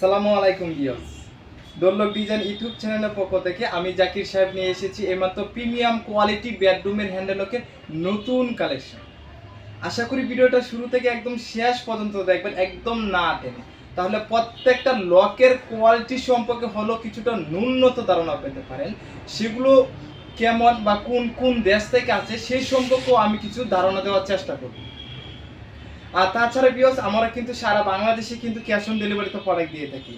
আসসালামু আলাইকুম viewers দোল্লক design YouTube চ্যানেলের পক্ষ থেকে আমি জাকির সাহেব নিয়ে এসেছি এইমাত্র প্রিমিয়াম কোয়ালিটি বেডরুমের হ্যান্ডেলকের নতুন কালেকশন। আশা করি ভিডিওটা শুরু থেকে একদম শেষ পর্যন্ত দেখবেন, একদম না টেনে। তাহলে প্রত্যেকটা লকের কোয়ালিটি সম্পর্কে হলো কিছুটা ন্যূনত ধারণা পেতে পারেন। সেগুলো কেমন বা কোন কোন দেশ থেকে আছে সেই সম্পর্কেও আমি কিছু ধারণা দেওয়ার চেষ্টা করব। আর তাছাড়া বিয়স আমরা কিন্তু সারা বাংলাদেশে কিন্তু ক্যাশ অন ডেলিভারিতে প্রোডাক্ট দিয়ে থাকি।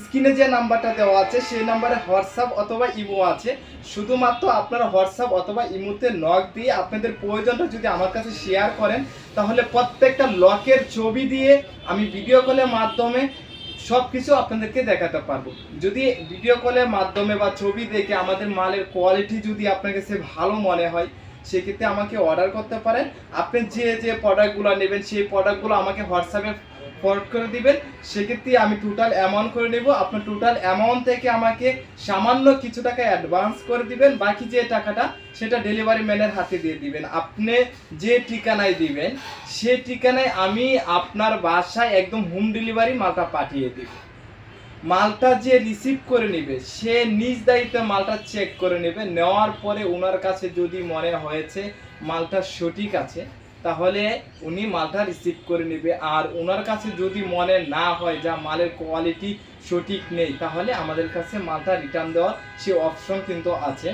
স্ক্রিনে যে নাম্বারটা দেওয়া আছে, সেই নাম্বারে হোয়াটসঅ্যাপ অথবা ইমো আছে। শুধুমাত্র আপনারা হোয়াটসঅ্যাপ অথবা ইমোতে নক দিয়ে আপনাদের প্রয়োজনটা যদি আমার কাছে শেয়ার করেন, তাহলে প্রত্যেকটা লকের ছবি দিয়ে আমি ভিডিও কলের মাধ্যমে সব কিছু আপনাদেরকে দেখাতে পারব। যদি ভিডিও কলের মাধ্যমে বা ছবি দেখে আমাদের মালের কোয়ালিটি যদি আপনার কাছে ভালো মনে হয় সেক্ষেত্রে আমাকে অর্ডার করতে পারেন। আপনি যে যে প্রোডাক্টগুলো নেবেন, সেই প্রোডাক্টগুলো আমাকে হোয়াটসঅ্যাপে ফরওয়ার্ড করে দিবেন। সেক্ষেত্রে আমি টোটাল অ্যামাউন্ট করে নেব। আপনার টোটাল অ্যামাউন্ট থেকে আমাকে সামান্য কিছু টাকা অ্যাডভান্স করে দিবেন। বাকি যে টাকাটা, সেটা ডেলিভারি ম্যানের হাতে দিয়ে দিবেন। আপনি যে ঠিকানায় দিবেন সে ঠিকানায় আমি আপনার বাসায় একদম হোম ডেলিভারি মালটা পাঠিয়ে দিব। মালটা যে রিসিভ করে নেবে, সে নিজ দায়িত্বে মালটা চেক করে নেবে। নেওয়ার পরে ওনার কাছে যদি মনে হয়েছে মালটা সঠিক আছে, তাহলে উনি মালটা রিসিভ করে নেবে। আর ওনার কাছে যদি মনে না হয় যা মালের কোয়ালিটি সঠিক নেই, তাহলে আমাদের কাছে মালটা রিটার্ন দেওয়ার সে অপশন কিন্তু আছে।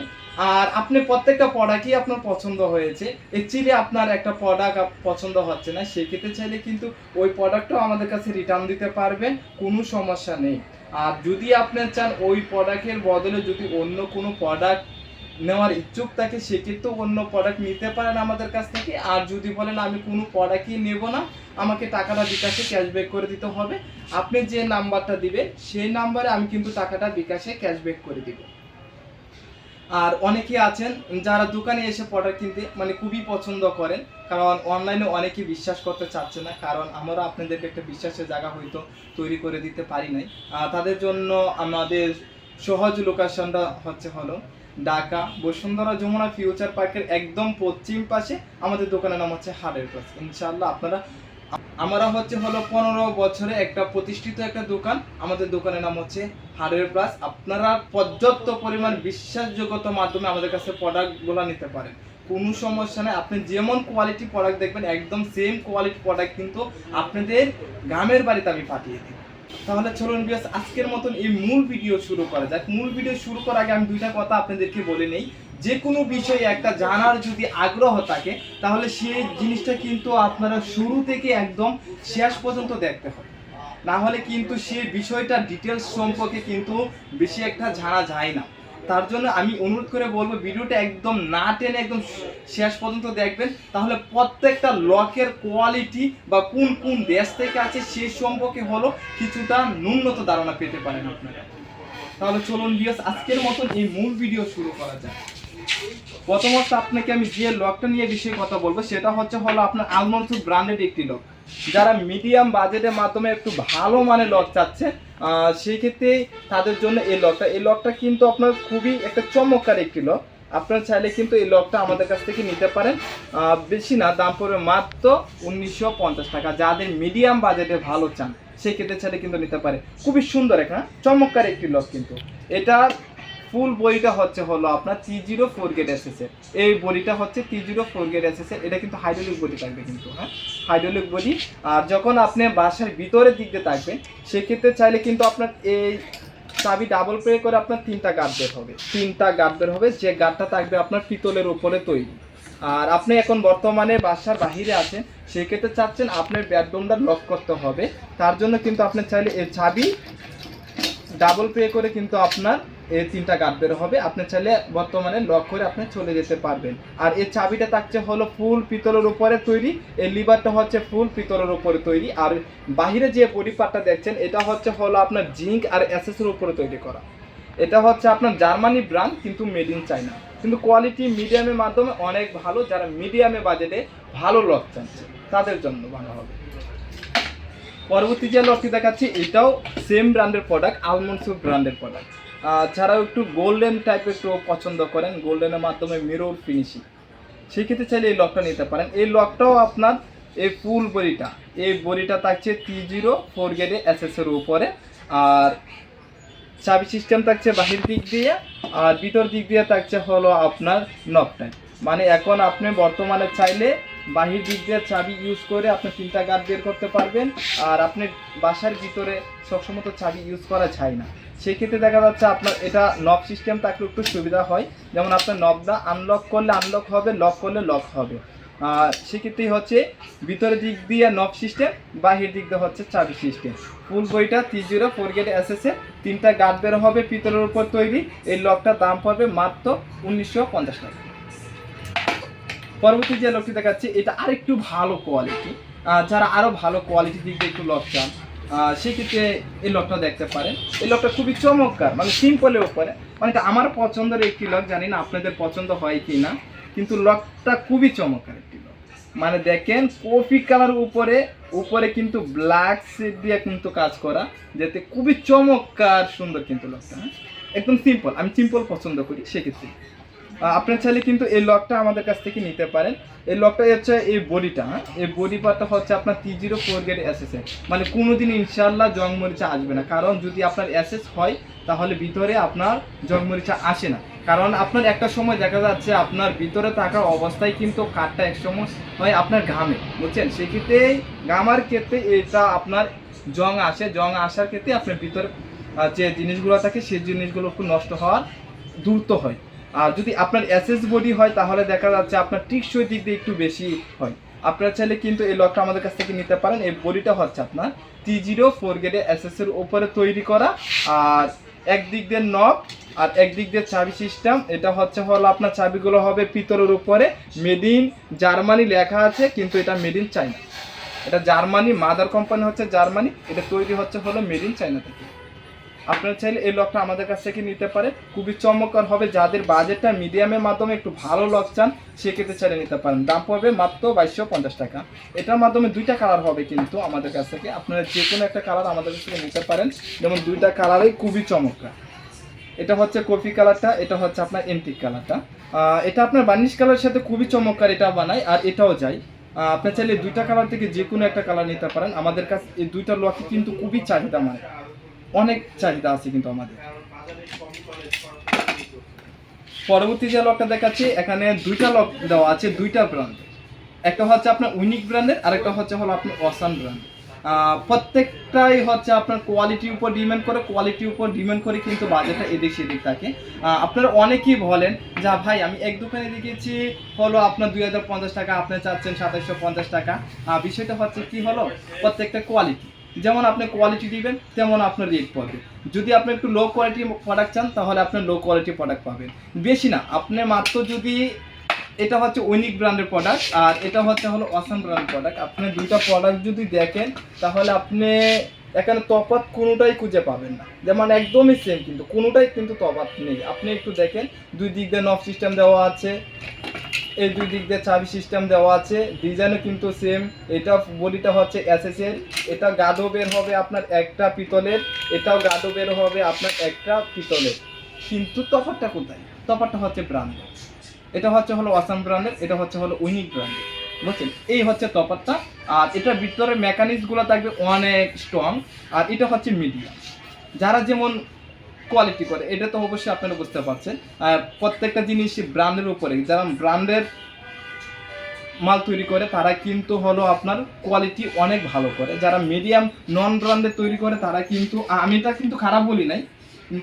আর আপনি প্রত্যেকটা প্রোডাক্টই আপনার পছন্দ হয়েছে। অ্যাকচুয়ালি আপনার একটা প্রোডাক্ট পছন্দ হচ্ছে না, সেক্ষেত্রে চাইলে কিন্তু ওই প্রোডাক্টটাও আমাদের কাছে রিটার্ন দিতে পারবেন, কোনো সমস্যা নেই। আর যদি আপনার চান ওই প্রোডাক্টের বদলে যদি অন্য কোনো প্রোডাক্ট নেওয়ার ইচ্ছুক থাকে, সেক্ষেত্রেও অন্য প্রোডাক্ট নিতে পারেন আমাদের কাছ থেকে। আর যদি বলেন আমি কোনো প্রোডাক্টই নেব না, আমাকে টাকাটা বিকাশে ক্যাশব্যাক করে দিতে হবে। আপনি যে নাম্বারটা দিবেন, সেই নাম্বারে আমি কিন্তু টাকাটা বিকাশে ক্যাশব্যাক করে দিব। আর অনেকে আছেন, যারা দোকানে এসে প্রোডাক্ট কিনতে মানে খুবই পছন্দ করেন, কারণ অনলাইনে অনেকে বিশ্বাস করতে চাচ্ছে না, কারণ আমরা আপনাদেরকে একটা বিশ্বাসের জায়গা হয়তো তৈরি করে দিতে পারি নাই। তাদের জন্য আমাদের সহজ লোকেশনটা হচ্ছে হলো ঢাকা, বসুন্ধরা যমুনা ফিউচার পার্কের একদম পশ্চিম পাশে আমাদের দোকানের নাম হচ্ছে হার্ডের প্লাস ইনশাআল্লাহ আপনারা আমরা হচ্ছে হলো পনেরো বছরে একটা প্রতিষ্ঠিত একটা দোকান। আমাদের দোকানের নাম হচ্ছে হার্ডওয়্যার প্লাস আপনারা পর্যাপ্ত পরিমাণ বিশ্বাসযোগ্যতার মাধ্যমে আমাদের কাছে প্রোডাক্টগুলো নিতে পারেন। কোনো সমস্যা নেই। আপনি যেমন কোয়ালিটি প্রোডাক্ট দেখবেন, একদম সেম কোয়ালিটি প্রোডাক্ট কিন্তু আপনাদের গ্রামের বাড়িতে আমি পাঠিয়ে দিই তাহলে চলুন বিয়াস আজকের মতন এই মূল ভিডিও শুরু করা যাক। মূল ভিডিও শুরু করার আগে আমি দুইটা কথা আপনাদেরকে বলে নেই। যে কোনো বিষয়ে একটা জানার যদি আগ্রহ থাকে, তাহলে সেই জিনিসটা কিন্তু আপনারা শুরু থেকে একদম শেষ পর্যন্ত দেখতে হবে। না হলে কিন্তু সেই বিষয়টা ডিটেলস সম্পর্কে কিন্তু বেশি একটা জানা যায় না। তার জন্য আমি অনুরোধ করে বলব, ভিডিওটা একদম না টেনে একদম শেষ পর্যন্ত দেখবেন। তাহলে প্রত্যেকটা লকের কোয়ালিটি বা কোন কোন দেশ থেকে আছে সে সম্পর্কে হলো কিছুটা ন্যূনত ধারণা পেতে পারেন আপনারা। তাহলে চলুন বিয়াস আজকের মতন এই মূল ভিডিও শুরু করা যায় প্রথমত আপনাকে আমি যে লকটা নিয়ে বিষয়ে কথা বলব সেটা হচ্ছে হলো আপনার আলমনসুর ব্র্যান্ডেড একটি লক। যারা মিডিয়াম বাজেটের মাধ্যমে একটু ভালো মানের লক চাচ্ছে আহ, সেই ক্ষেত্রে তাদের জন্য এই লকটা এই লকটা কিন্তু আপনার খুবই একটা চমৎকার একটি লক। আপনারা চাইলে কিন্তু এই লকটা আমাদের কাছ থেকে নিতে পারেন। বেশি না দাম পড়বে মাত্র উনিশশো পঞ্চাশ টাকা। যাদের মিডিয়াম বাজেটে ভালো চান সেক্ষেত্রে চাইলে কিন্তু নিতে পারে। খুবই সুন্দর একটা চমৎকার একটি লক কিন্তু। এটা ফুল বইটা হচ্ছে হলো আপনার টি জিরো ফোর গেট এসেছে এই বডিটা হচ্ছে টি জিরো ফোর গেট এসেছে এটা কিন্তু হাইড্রোলিক বডি থাকবে কিন্তু হ্যাঁ? Hydraulic body. আর যখন আপনি বাসার ভিতরের দিক দিয়ে থাকবেন, সেক্ষেত্রে চাইলে কিন্তু আপনার এই চাবি ডাবল প্রে করে আপনার তিনটা গার্ড বের হবে। তিনটা গার্ড বের হবে, যে গার্ডটা থাকবে আপনার পিতলের উপরে তৈরি। আর আপনি এখন বর্তমানে বাসার বাহিরে আছেন, সেক্ষেত্রে চাচ্ছেন আপনার বেডরুমটা লক করতে হবে। তার জন্য কিন্তু আপনি চাইলে এই চাবি ডাবল পে করে কিন্তু আপনার এই তিনটা গার্ড বের হবে, আপনি চাইলে বর্তমানে লক করে আপনি চলে যেতে পারবেন। আর এই চাবিটা থাকছে হলো ফুল পিতলের উপরে তৈরি, এই লিভারটা হচ্ছে ফুল পিতলের উপরে তৈরি। আর বাহিরে যে পরিপাটটা দেখছেন, এটা হচ্ছে হলো আপনার জিঙ্ক আর অ্যাসেসের উপরে তৈরি করা। এটা হচ্ছে আপনার জার্মানি ব্র্যান্ড, কিন্তু মেড ইন চায়না কিন্তু কোয়ালিটি মিডিয়ামের মাধ্যমে অনেক ভালো, যারা মিডিয়ামে বাজেটে ভালো লক চাচ্ছে। তাদের জন্য ভালো হবে। পরবর্তী যে লকটি দেখাচ্ছি, এটাও সেম ব্র্যান্ডের প্রোডাক্ট আলমন্ডসুর ব্র্যান্ডের প্রোডাক্ট যারা একটু গোল্ডেন টাইপের একটু পছন্দ করেন গোল্ডেনের মাধ্যমে মিরর ফিনিশিং সেক্ষেত্রে চাইলে এই লকটা নিতে পারেন। এই লকটাও আপনার এই ফুল বড়িটা এই বড়িটা থাকছে টি জিরো ফোর গেডে এর উপরে, আর চাবি সিস্টেম থাকছে বাহির দিক দিয়ে, আর ভিতর দিক দিয়ে থাকছে হলো আপনার নকটাই মানে এখন আপনি বর্তমানে চাইলে বাহির দিক দিয়ে চাবি ইউজ করে আপনি তিনটা গার্ড বের করতে পারবেন, আর আপনি বাসার ভিতরে সবসময় তো চাবি ইউজ করা যায় না। সেক্ষেত্রে দেখা যাচ্ছে আপনার এটা নব সিস্টেম থাকলে একটু সুবিধা হয়। যেমন আপনার নবটা আনলক করলে আনলক হবে লক করলে লক হবে। সেক্ষেত্রেই হচ্ছে ভিতরের দিক দিয়ে নব সিস্টেম বাহির দিক দিয়ে হচ্ছে চাবি সিস্টেম ফুল বইটা থ্রি জিরো ফোর গেট এসএসএ তিনটা গার্ড বের হবে পিতলের উপর তৈরি। এই লকটার দাম পড়বে মাত্র উনিশশো পঞ্চাশ টাকা। পরবর্তী যে লকটি দেখাচ্ছি, এটা আরেকটু ভালো কোয়ালিটি যারা আরও ভালো কোয়ালিটি দিক দিয়ে একটু লক চান সেক্ষেত্রে এই লকটা দেখতে পারেন এই লকটা খুবই চমৎকার মানে সিম্পলের উপরে। মানে আমার পছন্দের একটি লক, জানি না আপনাদের পছন্দ হয় কি না, কিন্তু লকটা খুবই চমৎকার একটি লক। মানে দেখেন কফি কালার উপরে উপরে কিন্তু ব্ল্যাক সেট দিয়ে কিন্তু কাজ করা, যাতে খুবই চমৎকার সুন্দর কিন্তু লকটা হ্যাঁ? একদম সিম্পল আমি সিম্পল পছন্দ করি, সেক্ষেত্রে। আপনার চাইলে কিন্তু এই লকটা আমাদের কাছ থেকে নিতে পারেন। এই লকটা হচ্ছে এই বডিটা হ্যাঁ? এই বডি পার্টটা হচ্ছে আপনার থ্রি জিরো ফোর গেট এসএসএ মানে কোনোদিন ইনশাল্লাহ জং মরিচা আসবে না। কারণ যদি আপনার এসএস হয়, তাহলে ভিতরে আপনার জং মরিচা আসে না। কারণ আপনার একটা সময় দেখা যাচ্ছে আপনার ভিতরে থাকা অবস্থায় কিন্তু কাঠটা এক সময় হয় আপনার ঘামে, বুঝছেন? সেক্ষেত্রে ঘামার ক্ষেত্রে এটা আপনার জং আসে। জং আসার ক্ষেত্রে আপনার ভিতরে যে জিনিসগুলো থাকে, সেই জিনিসগুলো একটু নষ্ট হওয়ার দ্রুত হয়। যদি আপনার এসএস বডি হয়, তাহলে দেখা যাচ্ছে আপনার টিকসই দিক দিয়ে একটু বেশি হয়। আপনারা চাইলে কিন্তু এই লকটা আমাদের কাছ থেকে নিতে পারেন। এই বডিটা হচ্ছে আপনার টি জিরো ফোর গেটে এর উপরে তৈরি করা। আর একদিক দিয়ে নব আর একদিক দিয়ে চাবি সিস্টেম এটা হচ্ছে হলো আপনার চাবিগুলো হবে পিতলের উপরে। মেড ইন জার্মানি লেখা আছে, কিন্তু এটা মেড ইন চাইনা এটা জার্মানি মাদার কোম্পানি হচ্ছে জার্মানি এটা তৈরি হচ্ছে হলো মেড ইন চাইনা থেকে। আপনারা চাইলে এই লকটা আমাদের কাছ থেকে নিতে পারে। খুবই চমৎকার হবে যাদের বাজেটটা মিডিয়ামের মাধ্যমে একটু ভালো লক চান, সেক্ষেত্রে চাইলে নিতে পারেন। দাম পড়বে মাত্র বাইশশো পঞ্চাশ টাকা। এটার মাধ্যমে দুইটা কালার হবে কিন্তু আমাদের কাছ থেকে। আপনারা যে কোনো একটা কালার আমাদের কাছ থেকে নিতে পারেন। যেমন দুইটা কালারই খুবই চমৎকার। এটা হচ্ছে কফি কালারটা এটা হচ্ছে আপনার এন্টিক কালারটা এটা আপনার বার্নিশ কালারের সাথে খুবই চমৎকার এটা বানায়, আর এটাও যায়। আপনার চাইলে দুইটা কালার থেকে যে কোনো একটা কালার নিতে পারেন। আমাদের কাছে এই দুইটা লকই কিন্তু খুবই চাহিদা মানে। অনেক চাহিদা আছে কিন্তু আমাদের। পরবর্তী যে লকটা দেখাচ্ছি, এখানে দুইটা লক দেওয়া আছে, দুইটা ব্র্যান্ড একটা হচ্ছে আপনার উইনিক ব্র্যান্ডের আরেকটা হচ্ছে হলো আপনার অসান ব্র্যান্ড প্রত্যেকটাই হচ্ছে আপনার কোয়ালিটির উপর ডিমান্ড করে কোয়ালিটির উপর ডিমান্ড করে কিন্তু বাজেটটা এদিক সেদিক থাকে। আপনারা অনেকেই বলেন যা ভাই, আমি এক দোকানে দেখেছি হলো আপনার দুই হাজার পঞ্চাশ টাকা, আপনি চাচ্ছেন সাতাশশো টাকা। বিষয়টা হচ্ছে কি হলো? প্রত্যেকটা কোয়ালিটি যেমন আপনি কোয়ালিটি দিবেন, তেমন আপনার রেট পড়বে। যদি আপনি একটু লো কোয়ালিটি প্রোডাক্ট চান, তাহলে আপনি লো কোয়ালিটি প্রোডাক্ট পাবেন। বেশি না, আপনি মাত্র যদি এটা হচ্ছে উইনিক ব্র্যান্ডের প্রোডাক্ট আর এটা হচ্ছে হলো অসাম ব্র্যান্ড প্রোডাক্ট আপনি দুইটা প্রোডাক্ট যদি দেখেন, তাহলে আপনি এখানে তফাৎ কোনোটাই খুঁজে পাবেন না। যেমন একদমই সেম কিন্তু, কোনোটাই কিন্তু তফাৎ নেই। আপনি একটু দেখেন, দুই দিক দিয়ে নব সিস্টেম দেওয়া আছে এই দুই দিক দিয়ে চাবি সিস্টেম দেওয়া আছে। ডিজাইনও কিন্তু সেম এটা বডিটা হচ্ছে এর এটা গাদো বের হবে আপনার একটা পিতলের। এটাও গাদো বের হবে আপনার একটা পিতলের। কিন্তু তফাৎটা কোথায়? তফাৎটা হচ্ছে ব্র্যান্ড এটা হচ্ছে হলো আসাম ব্র্যান্ডের এটা হচ্ছে হলো উইনিক ব্র্যান্ডের বুঝছেন? এই হচ্ছে তফাৎটা। আর এটার ভিতরে মেকানিক্সগুলো থাকবে অনেক স্ট্রং আর এটা হচ্ছে মিডিয়াম যারা যেমন কোয়ালিটি করে, এটা তো অবশ্যই আপনারা বুঝতে পারছেন। প্রত্যেকটা জিনিস ব্র্যান্ডের উপরে যারা ব্র্যান্ডের মাল তৈরি করে, তারা কিন্তু হলো আপনার কোয়ালিটি অনেক ভালো করে। যারা মিডিয়াম নন ব্র্যান্ডের তৈরি করে, তারা কিন্তু আমি এটা কিন্তু খারাপ বলি নাই।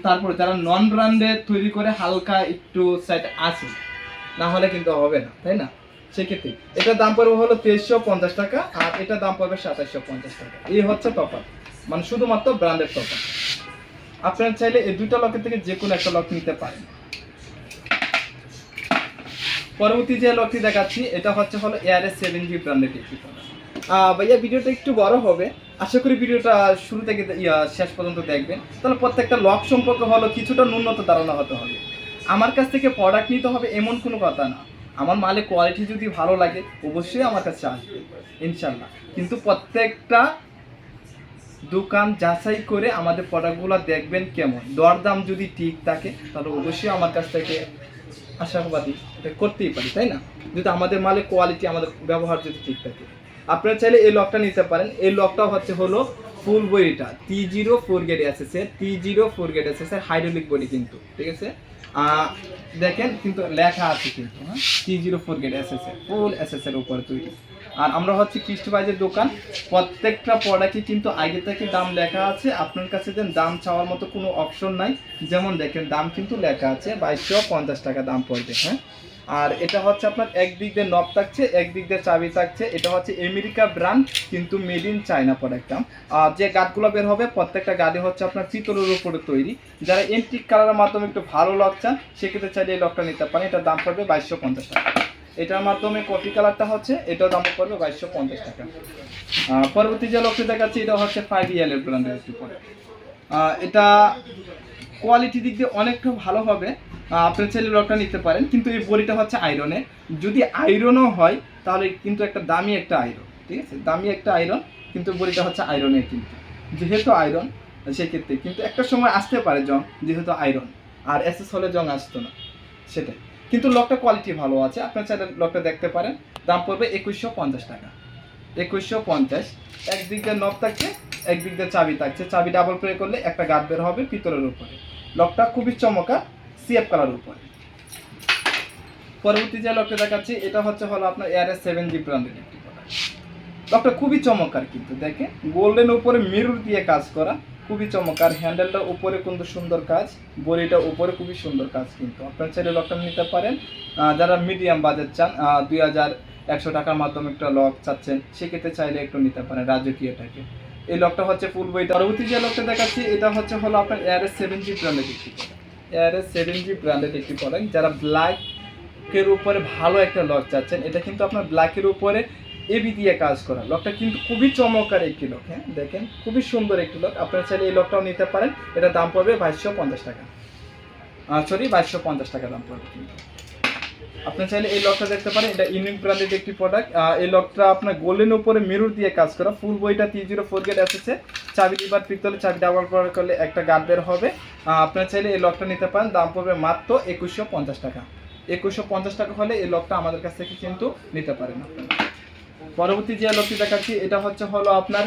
তারপরে যারা নন ব্র্যান্ডের তৈরি করে, হালকা একটু সাইড আছে, না হলে কিন্তু হবে না, তাই না? সেক্ষেত্রে এটার দাম পড়বে হলো তেইশশো পঞ্চাশ টাকা, আর এটার দাম পড়বে সাতাশশো পঞ্চাশ টাকা। এই হচ্ছে তফাৎ মানে শুধুমাত্র ব্র্যান্ডের তফাৎ। আপনারা চাইলে এই দুইটা লকের থেকে যে কোনো একটা লক নিতে পারেন। পরবর্তী যে লকটি দেখাচ্ছি, এটা হচ্ছে হলো এআরএস সেভেন জি ব্র্যান্ডের একটি। ভাইয়া, ভিডিওটা একটু বড় হবে। আশা করি ভিডিওটা শুরু থেকে শেষ পর্যন্ত দেখবেন। তাহলে প্রত্যেকটা লক সম্পর্কে হলো কিছুটা ন্যূনত ধারণা হতে হবে। আমার কাছ থেকে প্রোডাক্ট নিতে হবে এমন কোনো কথা না। আমার মালের কোয়ালিটি যদি ভালো লাগে, অবশ্যই আমার কাছে আসবে, ইনশাল্লাহ। কিন্তু প্রত্যেকটা দোকান যাচাই করে আমাদের প্রোডাক্টগুলো দেখবেন কেমন। দরদাম যদি ঠিক থাকে, তাহলে অবশ্যই আমার কাছ থেকে আশাবাদী এটা করতেই পারি, তাই না? যদি আমাদের মালের কোয়ালিটি আমাদের ব্যবহার যদি ঠিক থাকে। আপনারা চাইলে এই লকটা নিতে পারেন। এই লকটা হচ্ছে হলো ফুল বডিটা টি জিরো ফোর গেট এসেছে টি জিরো ফোর গেট এসেছে হাইড্রোলিক বডি কিন্তু, ঠিক আছে? দেখেন, কিন্তু লেখা আছে কিন্তু হ্যাঁ? টি জিরো ফোর গেট এসেছে ফুল এসএস এর উপরে তৈরি। আর আমরা হচ্ছে কৃষ্টি বাইজের দোকান। প্রত্যেকটা প্রোডাক্টে কিন্তু আগে থেকে দাম লেখা আছে। আপনার কাছে যেন দাম চাওয়ার মতো কোনো অপশন নাই। যেমন দেখেন, দাম কিন্তু লেখা আছে, বাইশশো পঞ্চাশ টাকা দাম পড়বে হ্যাঁ? আর এটা হচ্ছে আপনার একদিক দিয়ে নব থাকছে, একদিক দিয়ে চাবি থাকছে। এটা হচ্ছে আমেরিকা ব্র্যান্ড কিন্তু মেড ইন চায়না প্রোডাক্টটা আর যে গাছগুলো বের হবে, প্রত্যেকটা গাড়ি হচ্ছে আপনার পিতলের উপরে তৈরি। যারা এন্টিক কালারের মাধ্যমে একটু ভালো লক চান, সেক্ষেত্রে চাইলে এই লকটা নিতে পারেন। এটার দাম পড়বে বাইশশো পঞ্চাশ টাকা। এটার মাধ্যমে কফি কালারটা হচ্ছে এটার দাম পড়বে বাইশশো পঞ্চাশ টাকা। পরবর্তী যে লকটি দেখাচ্ছি এটা হচ্ছে ফাইভ ইয়ালের ব্র্যান্ডের একটি প্রোডাক্ট এটা কোয়ালিটি দিক দিয়ে অনেকটা ভালো হবে। আহ, আপনি চাইলে লকটা নিতে পারেন কিন্তু এই বড়িটা হচ্ছে আয়রনে যদি আয়রনও হয় তাহলে কিন্তু একটা দামি একটা আয়রন ঠিক আছে? দামি একটা আয়রন কিন্তু বড়িটা হচ্ছে আয়রনের কিন্তু। যেহেতু আয়রন সেক্ষেত্রে কিন্তু একটা সময় আসতে পারে জং যেহেতু আয়রন আর এসএস হলে জং আসতো না সেটাই। কিন্তু লকটা কোয়ালিটি ভালো আছে। আপনার চাইলে লকটা দেখতে পারেন। দাম পড়বে একুশশো পঞ্চাশ টাকা। একুশশো পঞ্চাশ। একদিক দিয়ে নব থাকছে, একদিক দিয়ে চাবি থাকছে। চাবি ডাবল প্লে করলে একটা গাছ বের হবে পিতলের উপরে। লকটা খুবই চমৎকার সিএফ কালার উপরে। পরবর্তী যে লকটা দেখাচ্ছি, এটা হচ্ছে হলো আপনার এয়ারএস সেভেন জি ব্র্যান্ডের একটি লকটা খুবই চমৎকার কিন্তু, দেখেন। গোল্ডেন উপরে মিরর দিয়ে কাজ করা। খুবই চমৎকার। হ্যান্ডেলটা উপরে কিন্তু সুন্দর কাজ, বডিটা উপরে খুবই সুন্দর কাজ কিন্তু। আপনার চাইলে লকটা নিতে পারেন। যারা মিডিয়াম বাজেট চান দুই হাজার একশো টাকার মাধ্যমে একটা লক চাচ্ছেন, সেক্ষেত্রে চাইলে একটু নিতে পারেন রাজকীয়টাকে। এই লকটা হচ্ছে ফুল বইটা পরবর্তী যে লকটা দেখাচ্ছি, এটা হচ্ছে হলো আপনার এয়ারএস সেভেন জি ব্র্যান্ডের একটি এয়ারএস সেভেন জি ব্র্যান্ডের একটি প্রোডাক্ট যারা ব্ল্যাক এর উপরে ভালো একটা লক চাচ্ছেন, এটা কিন্তু আপনার ব্ল্যাকের উপরে এবি দিয়ে কাজ করা। লকটা কিন্তু খুবই চমৎকার একটি লক হ্যাঁ? দেখেন, খুবই সুন্দর একটি লক। আপনারা চাইলে এই লকটাও নিতে পারেন। এটা দাম পড়বে বাইশশো পঞ্চাশ টাকা। সরি বাইশশো পঞ্চাশ টাকা দাম পড়বে কিন্তু। আপনি চাইলে এই লকটা দেখতে পারেন, এটা ইউনিক ব্র্যান্ডের একটি প্রোডাক্ট এই লকটা আপনার গোল্ডেন উপরে মেরুর দিয়ে কাজ করা। ফুল বইটা থ্রি জিরো ফোর গেট এসেছে। চাবি লিভার পিতলে চাবি ডাবল করার করলে একটা গার্ড বের হবে। আপনার চাইলে এই লকটা নিতে পারেন। দাম পড়বে মাত্র একুশশো পঞ্চাশ টাকা। একুশশো পঞ্চাশ টাকা হলে এই লকটা আমাদের কাছ থেকে কিন্তু নিতে পারেন। আপনারা পরবর্তী যে লকটি দেখাচ্ছি, এটা হচ্ছে হলো আপনার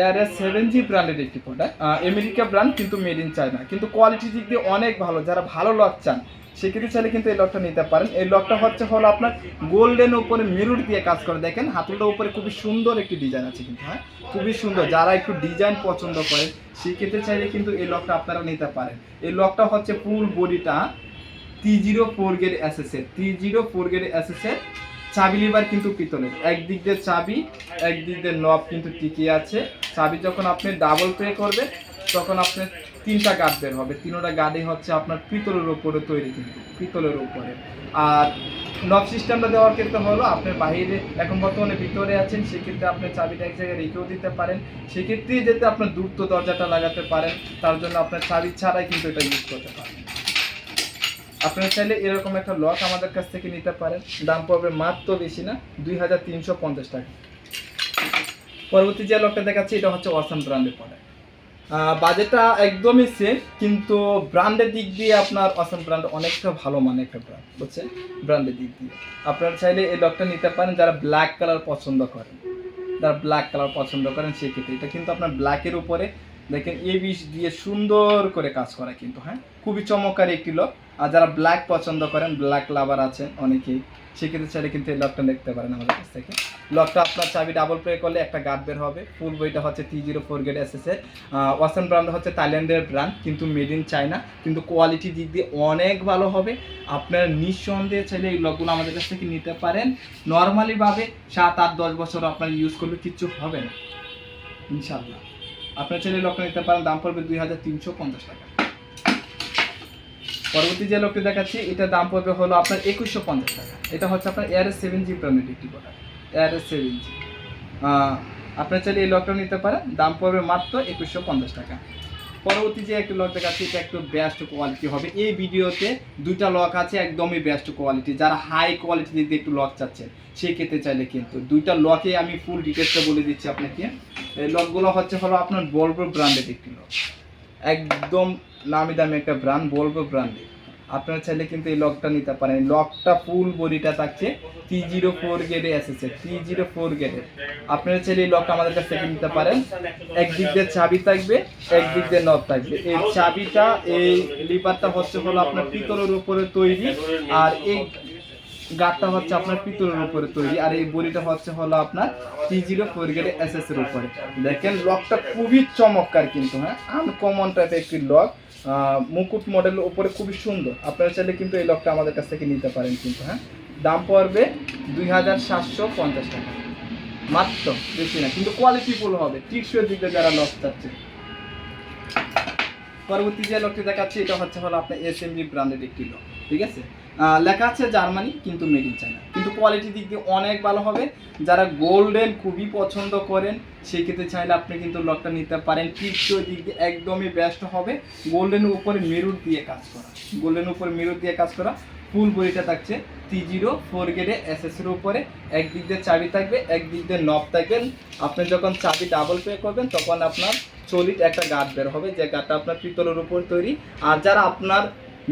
এয়ারএস সেভেন জি ব্র্যান্ডের একটি প্রোডাক্ট আমেরিকা ব্র্যান্ড কিন্তু মেড ইন চায়না কিন্তু কোয়ালিটি দিক দিয়ে অনেক ভালো। যারা ভালো লক চান, সেক্ষেত্রে চাইলে কিন্তু এই লকটা নিতে পারেন। এই লকটা হচ্ছে হলো আপনার গোল্ডেন উপরে মেরুর দিয়ে কাজ করে। দেখেন, হাতুলটা উপরে খুবই সুন্দর একটি ডিজাইন আছে কিন্তু হ্যাঁ? খুবই সুন্দর। যারা একটু ডিজাইন পছন্দ করেন, সেক্ষেত্রে চাইলে কিন্তু এই লকটা আপনারা নিতে পারেন। এই লকটা হচ্ছে ফুল বডিটা টি জিরো ফোর এসএস এর টি জিরো ফোর এসএস এর চাবি লিভার কিন্তু পিতলের একদিক দিয়ে চাবি, একদিক দিয়ে নব কিন্তু টিকে আছে। চাবি যখন আপনি ডাবল প্লে করবেন, তখন আপনার তিনটা গার্ড বের হবে। তিনোটা গার্ডই হচ্ছে আপনার পিতলের উপরে তৈরি কিন্তু, পিতলের উপরে। আর নব সিস্টেমটা দেওয়ার ক্ষেত্রে হলো, আপনি বাইরে এখন বর্তমানে ভিতরে আছেন, সেক্ষেত্রে আপনি চাবিটা এক জায়গায় রেখেও দিতে পারেন। সেক্ষেত্রে যাতে আপনার দ্রুত দরজাটা লাগাতে পারেন, তার জন্য আপনার চাবি ছাড়াই কিন্তু এটা ইউজ করতে পারেন। আপনারা চাইলে এরকম একটা লক আমাদের কাছ থেকে নিতে পারেন। দাম পড়বে মাত্র বেশি না, দুই হাজার তিনশো পঞ্চাশ টাকা। পরবর্তী যে লকটা দেখাচ্ছি, এটা হচ্ছে ওয়াসান ব্র্যান্ডের প্রোডাক্ট বাজেটটা একদমই সেম কিন্তু ব্র্যান্ডের দিক দিয়ে আপনার অসাম ব্র্যান্ড অনেকটা ভালো মানে একটা ব্র্যান্ড বুঝছেন? ব্র্যান্ডের দিক দিয়ে। আপনারা চাইলে এই লকটা নিতে পারেন যারা ব্ল্যাক কালার পছন্দ করেন। যারা ব্ল্যাক কালার পছন্দ করেন, সেক্ষেত্রে। এটা কিন্তু আপনার ব্ল্যাকের উপরে দেখেন, এ বিষ দিয়ে সুন্দর করে কাজ করা কিন্তু হ্যাঁ? খুবই চমৎকার একটি লক। আর যারা ব্ল্যাক পছন্দ করেন ব্ল্যাক লাভার আছেন অনেকেই, সেক্ষেত্রে চাইলে কিন্তু এই লকটা দেখতে পারেন আমাদের কাছ থেকে। লকটা আপনার চাবি ডাবল প্লে করলে একটা গার্ড বের হবে। ফুল বইটা হচ্ছে three zero four grade S S এর। ওয়াসান ব্র্যান্ড হচ্ছে থাইল্যান্ডের ব্র্যান্ড কিন্তু মেড ইন চায়না কিন্তু কোয়ালিটি দিক দিয়ে অনেক ভালো হবে। আপনার নিঃসন্দেহে চাইলে এই লকগুলো আমাদের কাছ থেকে নিতে পারেন। নর্মালিভাবে সাত আট দশ বছর আপনার ইউজ করলে কিচ্ছু হবে না। ইনশাল্লাহ আপনার চাইলে লকটা নিতে পারেন, দাম পড়বে দুই হাজার তিনশো পঞ্চাশ টাকা। পরবর্তী যে লোকটি দেখাচ্ছি এটা দাম পড়বে হলো আপনার একুশশো পঞ্চাশ টাকা। এটা হচ্ছে আপনার এয়ার এস সেভেন জি ব্র্যান্ডের একটি প্রোডাক্ট এয়ারএস সেভেন জি আপনার চাইলে এই লকটা নিতে পারেন, দাম পড়বে মাত্র একুশশো পঞ্চাশ টাকা। পরবর্তী যে একটা লক দেখাচ্ছি, এটা একটু বেস্ট কোয়ালিটি হবে। এই ভিডিওতে দুইটা লক আছে, একদমই বেস্ট কোয়ালিটি যারা হাই কোয়ালিটি যদি একটু লক চাচ্ছেন, সেক্ষেত্রে চাইলে কিন্তু দুইটা লকে আমি ফুল ডিটেলসটা বলে দিচ্ছি আপনাকে। এই লকগুলো হচ্ছে হলো আপনার বলব ব্র্যান্ডের একটি লক একদম নামি দামি একটা ব্র্যান্ড বলব ব্র্যান্ডের আপনারা চাইলে কিন্তু এই লকটা নিতে পারেন। লকটা ফুল বডিটা থাকছে টি জিরো ফোর গেটে এসেছে টি জিরো ফোর গেটে আপনারা চাইলে এই লকটা আমাদের কাছ থেকে নিতে পারেন। একদিক দিয়ে চাবি থাকবে, একদিক দিয়ে নব থাকবে। এই চাবিটা, এই লিভারটা হচ্ছে হলো আপনার পিতলের উপরে তৈরি, আর এই গাটটা হচ্ছে আপনার পিতলের উপরে তৈরি, আর এই বড়িটা হচ্ছে হলো আপনার টি জিরো ফোর গেটে এস এর উপরে। দেখেন লকটা খুবই চমৎকার কিন্তু হ্যাঁ? আনকমন টাইপের একটি লক মুকুট মডেল উপরে খুবই সুন্দর। আপনারা চাইলে কিন্তু এই লকটা আমাদের কাছ থেকে নিতে পারেন কিন্তু হ্যাঁ? দাম পড়বে দুই হাজার সাতশো পঞ্চাশ টাকা। মাত্র, বেশি না, কিন্তু কোয়ালিটি ফুল হবে। টিকসই দিকে যারা লক চাচ্ছে। পরবর্তী যে লকটি দেখাচ্ছি, এটা হচ্ছে হলো আপনার এস এম জি ব্র্যান্ডেড একটি লক ঠিক আছে? লেখা আছে জার্মানি, কিন্তু মেড ইন চায়না কিন্তু কোয়ালিটি দিক দিয়ে অনেক ভালো হবে। যারা গোল্ডেন খুবই পছন্দ করেন, সেক্ষেত্রে চাইলে আপনি কিন্তু লকটা নিতে পারেন। টিপসই দিক দিয়ে একদমই বেস্ট হবে। গোল্ডেনের উপরে মেরুর দিয়ে কাজ করা। গোল্ডেনের উপরে মেরুর দিয়ে কাজ করা। ফুল বডিটা থাকছে টি জিরো ফোর গেটে এস এর উপরে। একদিক দিয়ে চাবি থাকবে, একদিক দিয়ে নব থাকবেন আপনি যখন চাবি ডাবল পে করবেন, তখন আপনার চলিত একটা গার্ড বের হবে। যে গার্ডটা আপনার পিতলের উপর তৈরি। আর যারা আপনার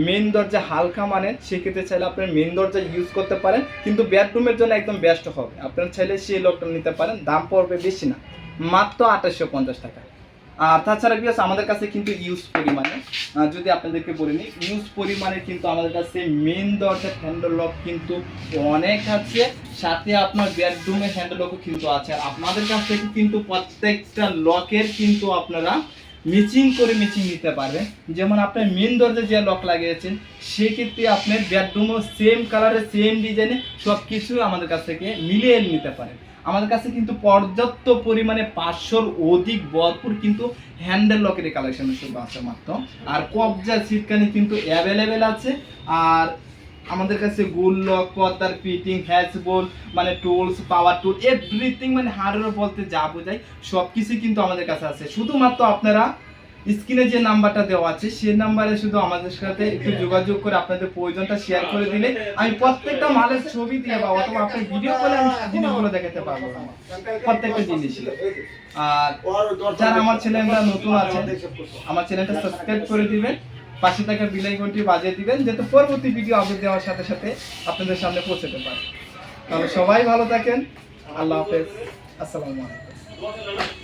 মেন দরজা হালকা মানেন সেক্ষেত্রে চাইলে আপনার মেন দরজা ইউজ করতে পারেন, কিন্তু বেডরুমের জন্য একদম বেস্ট হবে। আপনার চাইলে সেই লকটা নিতে পারেন, দাম পড়বে বেশি না, মাত্র আঠাশশো পঞ্চাশ টাকা। আর তাছাড়া বিয়াস আমাদের কাছে কিন্তু ইউজ পরিমাণে যদি আপনাদেরকে বলে নিই ইউজ পরিমাণে কিন্তু আমাদের কাছে মেন দরজার হ্যান্ডেল লক কিন্তু অনেক আছে। সাথে আপনার বেডরুমের হ্যান্ডেল লকও কিন্তু আছে। আপনাদের কাছ থেকে কিন্তু প্রত্যেকটা লকের কিন্তু আপনারা মিচিং করে মিচিং নিতে পারবেন যেমন আপনার মেন দরজা যে লক লাগিয়েছেন, সেক্ষেত্রে আপনার বেডরুমও সেম কালারের সেম ডিজাইনে সব কিছু আমাদের কাছ থেকে মিলিয়ে নিতে পারেন আমাদের কাছে কিন্তু পর্যাপ্ত পরিমাণে পাঁচশোর অধিক ভরপুর কিন্তু হ্যান্ডেল লকের কালেকশন শুধু আছে মাত্র। আর কবজা সিটকানি কিন্তু অ্যাভেলেবেল আছে। আর আমাদের কাছে গুল পর্দার ফিটিং হ্যাচ বল মানে টুলস পাওয়ার টুল এভরিথিং মানে হার্ডওয়্যার বলতে যা বোঝায় সব কিছুই কিন্তু আমাদের কাছে আছে। শুধুমাত্র আপনারা স্ক্রিনে যে নাম্বারটা দেওয়া আছে সেই নাম্বারে শুধু আমাদের সাথে একটু যোগাযোগ করে আপনাদের প্রয়োজনটা শেয়ার করে দিলে আমি প্রত্যেকটা মালের ছবি দিয়ে বা অথবা আপনার ভিডিও করে আমি জিনিসগুলো দেখাতে পারব। প্রত্যেকটা জিনিস। আর যারা আমার চ্যানেলটা নতুন আছে আমার চ্যানেলটা সাবস্ক্রাইব করে দিবেন। পাশে থাকা বিলাই ঘন্টি বাজিয়ে দিবেন, যাতে পরবর্তী ভিডিও আপডেট দেওয়ার সাথে সাথে আপনাদের সামনে পৌঁছাতে পারে। তাহলে সবাই ভালো থাকেন। আল্লাহ হাফেজ। আসসালামু আলাইকুম।